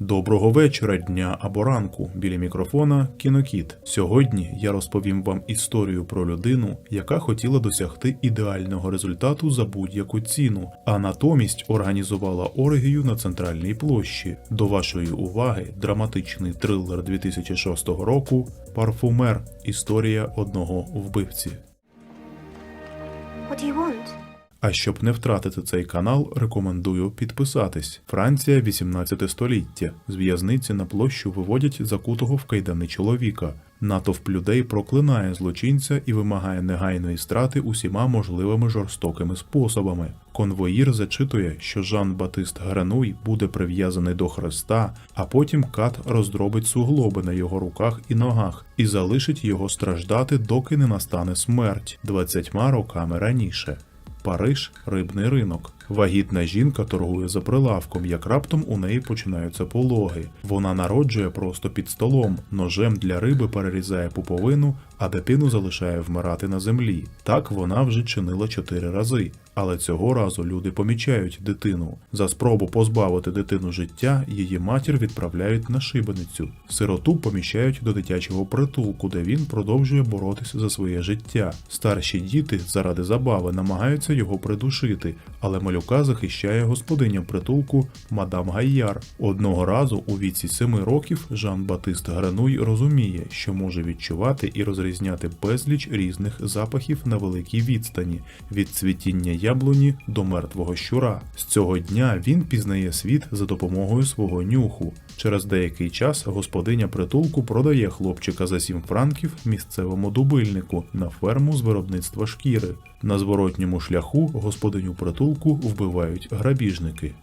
Доброго вечора, дня або ранку. Біля мікрофона Кінокіт. Сьогодні я розповім вам історію про людину, яка хотіла досягти ідеального результату за будь-яку ціну, а натомість організувала оргію на центральній площі. До вашої уваги драматичний трилер 2006 року Парфумер. Історія одного вбивці. What do you want? А щоб не втратити цей канал, рекомендую підписатись. Франція, 18 століття. З в'язниці на площу виводять закутого в кайдани чоловіка. Натовп людей проклинає злочинця і вимагає негайної страти усіма можливими жорстокими способами. Конвоїр зачитує, що Жан Батист Грануй буде прив'язаний до хреста, а потім кат роздробить суглоби на його руках і ногах і залишить його страждати, доки не настане смерть 20 роками раніше. Париж рибний ринок. Вагітна жінка торгує за прилавком, як раптом у неї починаються пологи. Вона народжує просто під столом, ножем для риби перерізає пуповину, а дитину залишає вмирати на землі. Так вона вже чинила чотири рази. Але цього разу люди помічають дитину. За спробу позбавити дитину життя, її матір відправляють на шибеницю. Сироту поміщають до дитячого притулку, де він продовжує боротися за своє життя. Старші діти заради забави намагаються його придушити, але малюка захищає господиня притулку мадам Гайяр. Одного разу у віці семи років Жан Батист Грануй розуміє, що може відчувати і розрізняти безліч різних запахів на великій відстані від цвітіння яблуні до мертвого щура. З цього дня він пізнає світ за допомогою свого нюху. Через деякий час господиня притулку продає хлопчика за 7 франків місцевому дубильнику на ферму з виробництва шкіри. На зворотньому шляху господиню притулку вбивають грабіжники.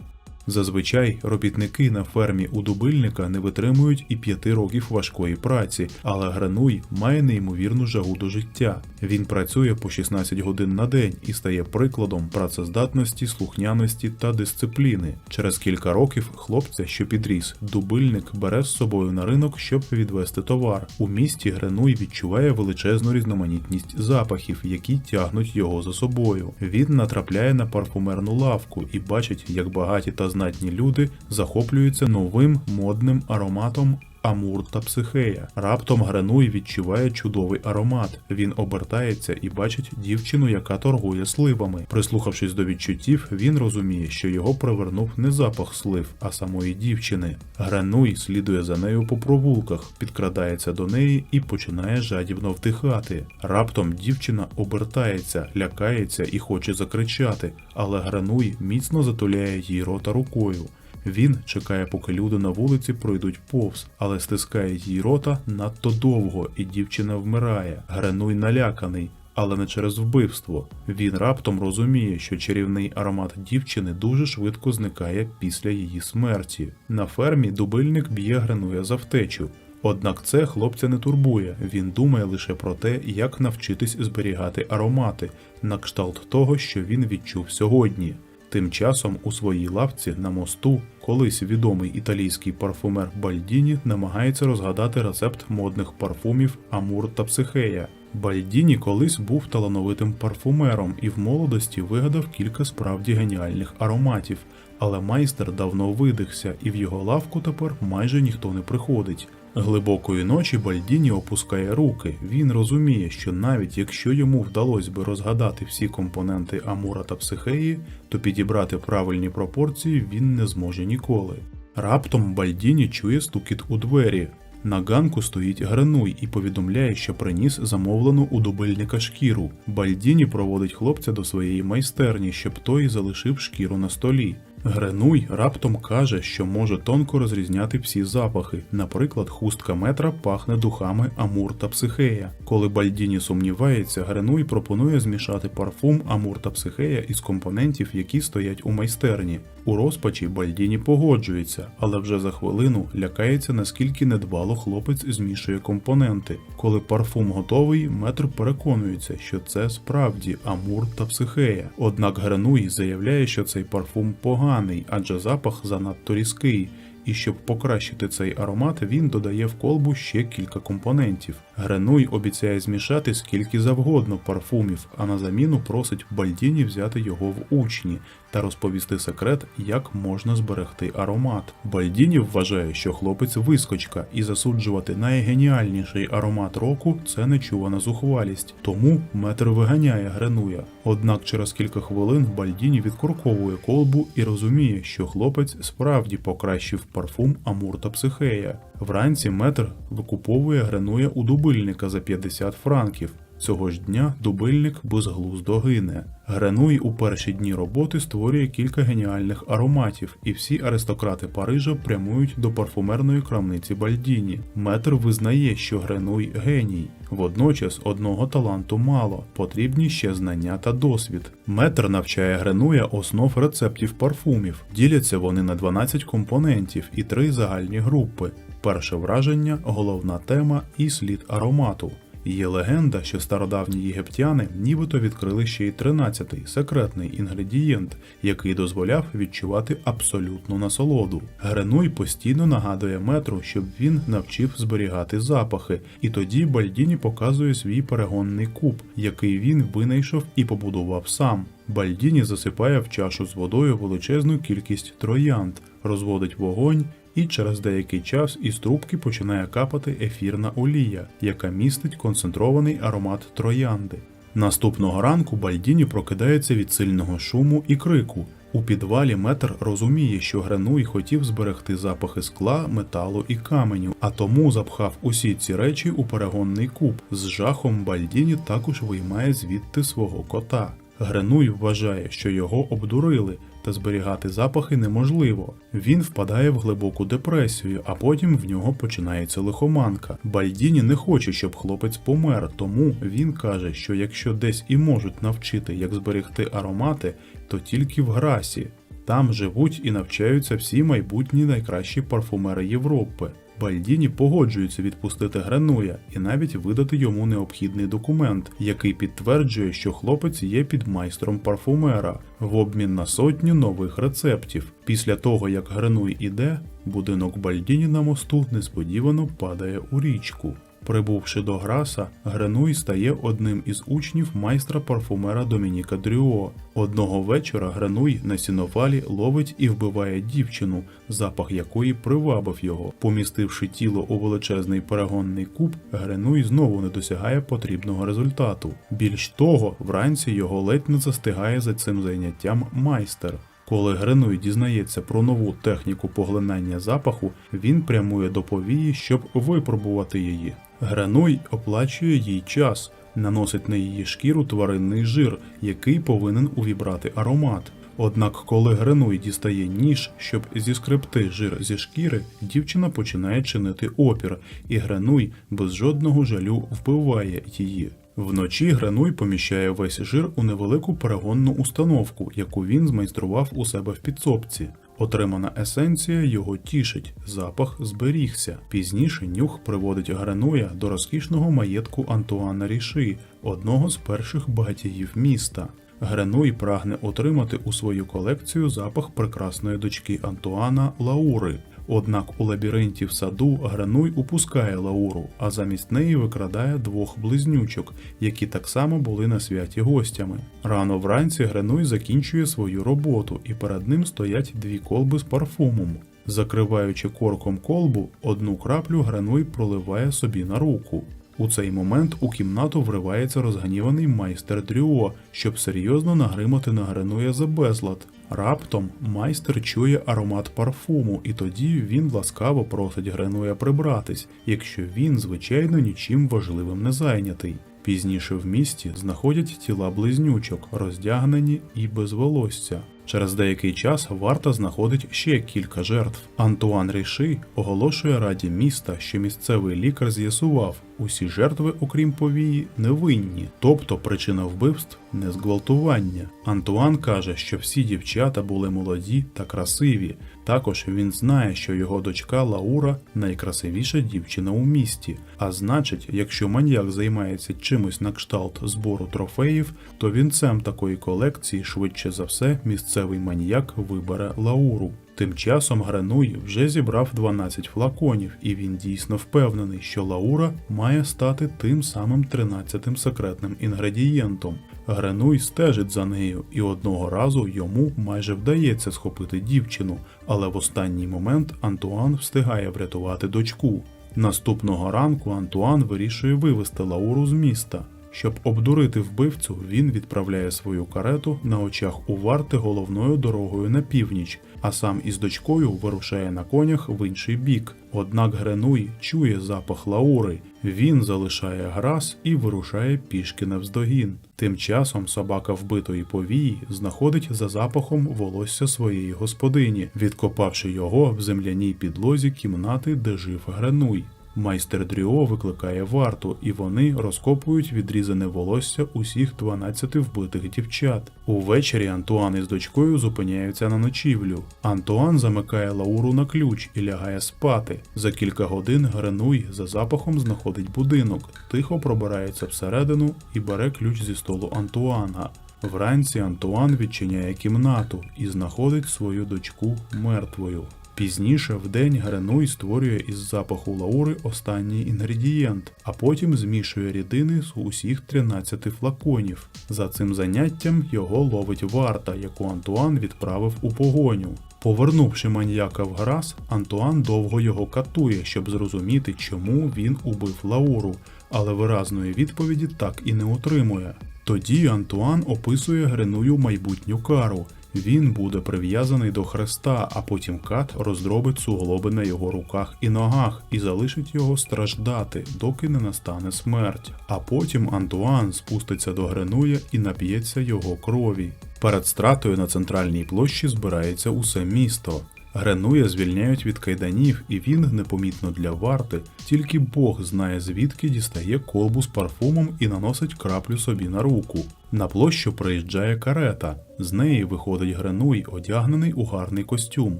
Зазвичай робітники на фермі у дубильника не витримують і п'яти років важкої праці, але Грануй має неймовірну жагу до життя. Він працює по 16 годин на день і стає прикладом працездатності, слухняності та дисципліни. Через кілька років хлопця, що підріс, дубильник бере з собою на ринок, щоб відвести товар. У місті Грануй відчуває величезну різноманітність запахів, які тягнуть його за собою. Він натрапляє на парфумерну лавку і бачить, як багаті та знатні люди захоплюються новим модним ароматом. Амур та психея. Раптом Грануй відчуває чудовий аромат. Він обертається і бачить дівчину, яка торгує сливами. Прислухавшись до відчуттів, він розуміє, що його привернув не запах слив, а самої дівчини. Грануй слідує за нею по провулках, підкрадається до неї і починає жадібно вдихати. Раптом дівчина обертається, лякається і хоче закричати, але Грануй міцно затуляє їй рота рукою. Він чекає, поки люди на вулиці пройдуть повз, але стискає їй рота надто довго, і дівчина вмирає. Грануй наляканий. Але не через вбивство. Він раптом розуміє, що чарівний аромат дівчини дуже швидко зникає після її смерті. На фермі дубильник б'є Грануя за втечу. Однак це хлопця не турбує. Він думає лише про те, як навчитись зберігати аромати, на кшталт того, що він відчув сьогодні. Тим часом у своїй лавці на мосту колись відомий італійський парфумер Бальдіні намагається розгадати рецепт модних парфумів Амур та Психея. Бальдіні колись був талановитим парфумером і в молодості вигадав кілька справді геніальних ароматів, але майстер давно видихся, і в його лавку тепер майже ніхто не приходить. Глибокої ночі Бальдіні опускає руки. Він розуміє, що навіть якщо йому вдалося би розгадати всі компоненти Амура та Психеї, то підібрати правильні пропорції він не зможе ніколи. Раптом Бальдіні чує стукіт у двері. На ганку стоїть Грануй і повідомляє, що приніс замовлену у дубильника шкіру. Бальдіні проводить хлопця до своєї майстерні, щоб той залишив шкіру на столі. Гренуй раптом каже, що може тонко розрізняти всі запахи. Наприклад, хустка метра пахне духами Амур та Психея. Коли Бальдіні сумнівається, Гренуй пропонує змішати парфум Амур та Психея із компонентів, які стоять у майстерні. У розпачі Бальдіні погоджується, але вже за хвилину лякається, наскільки недбало хлопець змішує компоненти. Коли парфум готовий, метр переконується, що це справді Амур та Психея. Однак Гренуй заявляє, що цей парфум поганий, адже запах занадто різкий. І щоб покращити цей аромат, він додає в колбу ще кілька компонентів. Гренуй обіцяє змішати скільки завгодно парфумів, а на заміну просить Бальдіні взяти його в учні. Та розповісти секрет, як можна зберегти аромат. Бальдіні вважає, що хлопець вискочка, і засуджувати найгеніальніший аромат року це нечувана зухвалість. Тому метр виганяє Гренуя. Однак через кілька хвилин Бальдіні відкорковує колбу і розуміє, що хлопець справді покращив парфум Амур та Психея. Вранці метр викуповує Гренуя у дубильника за 50 франків. Цього ж дня дубильник безглуздо гине. Гренуй у перші дні роботи створює кілька геніальних ароматів, і всі аристократи Парижа прямують до парфумерної крамниці Бальдіні. Метр визнає, що Гренуй геній. Водночас одного таланту мало, потрібні ще знання та досвід. Метр навчає Гренуя основ рецептів парфумів. Діляться вони на 12 компонентів і три загальні групи. Перше враження, головна тема і слід аромату. Є легенда, що стародавні єгиптяни нібито відкрили ще й 13-й секретний інгредієнт, який дозволяв відчувати абсолютну насолоду. Гренуй постійно нагадує метру, щоб він навчив зберігати запахи, і тоді Бальдіні показує свій перегонний куб, який він винайшов і побудував сам. Бальдіні засипає в чашу з водою величезну кількість троянд, розводить вогонь і через деякий час із трубки починає капати ефірна олія, яка містить концентрований аромат троянди. Наступного ранку Бальдіні прокидається від сильного шуму і крику. У підвалі метр розуміє, що Гренуй хотів зберегти запахи скла, металу і каменю, а тому запхав усі ці речі у перегонний куб. З жахом Бальдіні також виймає звідти свого кота. Гренуй вважає, що його обдурили, та зберігати запахи неможливо. Він впадає в глибоку депресію, а потім в нього починається лихоманка. Бальдіні не хоче, щоб хлопець помер, тому він каже, що якщо десь і можуть навчити, як зберегти аромати, то тільки в Грасі. Там живуть і навчаються всі майбутні найкращі парфумери Європи. Бальдіні погоджується відпустити Гренуя і навіть видати йому необхідний документ, який підтверджує, що хлопець є підмайстром парфумера в обмін на сотню нових рецептів. Після того, як Гренуй іде, будинок Бальдіні на мосту несподівано падає у річку. Прибувши до Граса, Гренуй стає одним із учнів майстра парфумера Домініка Дрюо. Одного вечора Гренуй на сіновалі ловить і вбиває дівчину, запах якої привабив його. Помістивши тіло у величезний перегонний куб, Гренуй знову не досягає потрібного результату. Більш того, вранці його ледь не застигає за цим заняттям майстер. Коли Гренуй дізнається про нову техніку поглинання запаху, він прямує до повії, щоб випробувати її. Гренуй оплачує їй час, наносить на її шкіру тваринний жир, який повинен увібрати аромат. Однак, коли Гренуй дістає ніж, щоб зіскребти жир зі шкіри, дівчина починає чинити опір, і Гренуй без жодного жалю вбиває її. Вночі Гренуй поміщає весь жир у невелику перегонну установку, яку він змайстрував у себе в підсобці. Отримана есенція його тішить, запах зберігся. Пізніше нюх приводить Гренуя до розкішного маєтку Антуана Ріши, одного з перших багатіїв міста. Гренуй прагне отримати у свою колекцію запах прекрасної дочки Антуана Лаури. Однак у лабіринті в саду Гренуй упускає Лауру, а замість неї викрадає двох близнючок, які так само були на святі гостями. Рано вранці Гренуй закінчує свою роботу, і перед ним стоять дві колби з парфумом. Закриваючи корком колбу, одну краплю Гренуй проливає собі на руку. У цей момент у кімнату вривається розгніваний майстер Дрюо, щоб серйозно нагримати на Гренуя за безлад. Раптом майстер чує аромат парфуму, і тоді він ласкаво просить Гренуя прибратись, якщо він, звичайно, нічим важливим не зайнятий. Пізніше в місті знаходять тіла близнючок, роздягнені і без волосся. Через деякий час варта знаходить ще кілька жертв. Антуан Ріши оголошує раді міста, що місцевий лікар з'ясував, усі жертви, окрім повії, невинні, тобто причина вбивств не зґвалтування. Антуан каже, що всі дівчата були молоді та красиві. Також він знає, що його дочка Лаура найкрасивіша дівчина у місті. А значить, якщо маньяк займається чимось на кшталт збору трофеїв, то вінцем такої колекції швидше за все місцевий маньяк вибере Лауру. Тим часом Гренуй вже зібрав 12 флаконів, і він дійсно впевнений, що Лаура має стати тим самим 13-тим секретним інгредієнтом. Гренуй стежить за нею, і одного разу йому майже вдається схопити дівчину, але в останній момент Антуан встигає врятувати дочку. Наступного ранку Антуан вирішує вивести Лауру з міста. Щоб обдурити вбивцю, він відправляє свою карету на очах у варти головною дорогою на північ, а сам із дочкою вирушає на конях в інший бік. Однак Гренуй чує запах Лаури. Він залишає грас і вирушає пішки навздогін. Тим часом собака вбитої повії знаходить за запахом волосся своєї господині, відкопавши його в земляній підлозі кімнати, де жив Гренуй. Майстер Дріо викликає варту, і вони розкопують відрізане волосся усіх 12 вбитих дівчат. Увечері Антуан із дочкою зупиняються на ночівлю. Антуан замикає Лауру на ключ і лягає спати. За кілька годин Гренуй за запахом знаходить будинок, тихо пробирається всередину і бере ключ зі столу Антуана. Вранці Антуан відчиняє кімнату і знаходить свою дочку мертвою. Пізніше в день Гренуй створює із запаху лаури останній інгредієнт, а потім змішує рідини з усіх 13 флаконів. За цим заняттям його ловить варта, яку Антуан відправив у погоню. Повернувши маньяка в грас, Антуан довго його катує, щоб зрозуміти, чому він убив Лауру, але виразної відповіді так і не отримує. Тоді Антуан описує Греную майбутню кару. Він буде прив'язаний до хреста, а потім кат роздробить суглоби на його руках і ногах і залишить його страждати, доки не настане смерть. А потім Антуан спуститься до Гренуя і нап'ється його крові. Перед стратою на центральній площі збирається усе місто. Гренуя звільняють від кайданів, і він, непомітно для варти, тільки Бог знає звідки дістає колбу з парфумом і наносить краплю собі на руку. На площу приїжджає карета. З неї виходить Гренуй, одягнений у гарний костюм.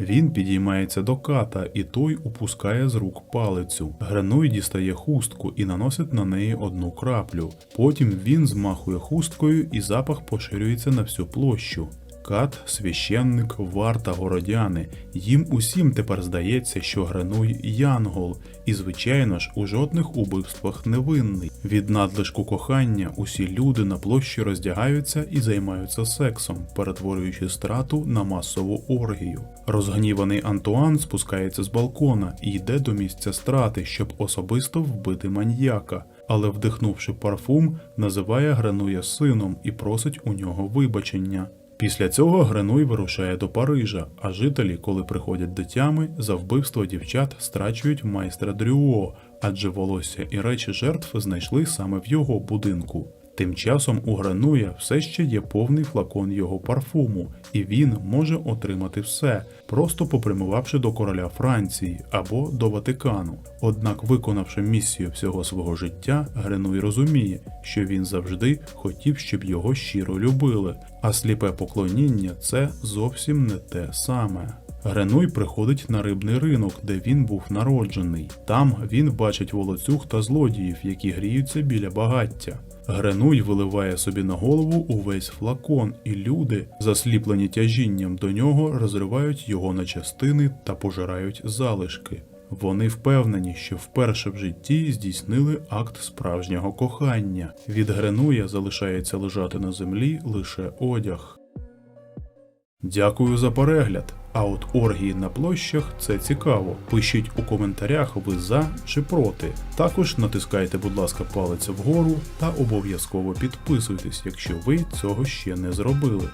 Він підіймається до ката, і той упускає з рук палицю. Гренуй дістає хустку і наносить на неї одну краплю. Потім він змахує хусткою, і запах поширюється на всю площу. Кат, священник, варта, городяни. Їм усім тепер здається, що Гренуй Янгол, і, звичайно ж, у жодних убивствах не винний. Від надлишку кохання усі люди на площі роздягаються і займаються сексом, перетворюючи страту на масову оргію. Розгніваний Антуан спускається з балкона і йде до місця страти, щоб особисто вбити маньяка. Але, вдихнувши парфум, називає Гренуя сином і просить у нього вибачення. Після цього Гренуй вирушає до Парижа, а жителі, коли приходять до тями, за вбивство дівчат страчують майстра Дрюо, адже волосся і речі жертв знайшли саме в його будинку. Тим часом у Гренуя все ще є повний флакон його парфуму, і він може отримати все, просто попрямувавши до короля Франції або до Ватикану. Однак, виконавши місію всього свого життя, Гренуй розуміє, що він завжди хотів, щоб його щиро любили, а сліпе поклоніння це зовсім не те саме. Гренуй приходить на рибний ринок, де він був народжений. Там він бачить волоцюг та злодіїв, які гріються біля багаття. Гренуй виливає собі на голову увесь флакон, і люди, засліплені тяжінням до нього, розривають його на частини та пожирають залишки. Вони впевнені, що вперше в житті здійснили акт справжнього кохання. Від Гренуя залишається лежати на землі лише одяг. Дякую за перегляд. А от оргії на площах це цікаво. Пишіть у коментарях, ви за чи проти. Також натискайте, будь ласка, палець вгору та обов'язково підписуйтесь, якщо ви цього ще не зробили.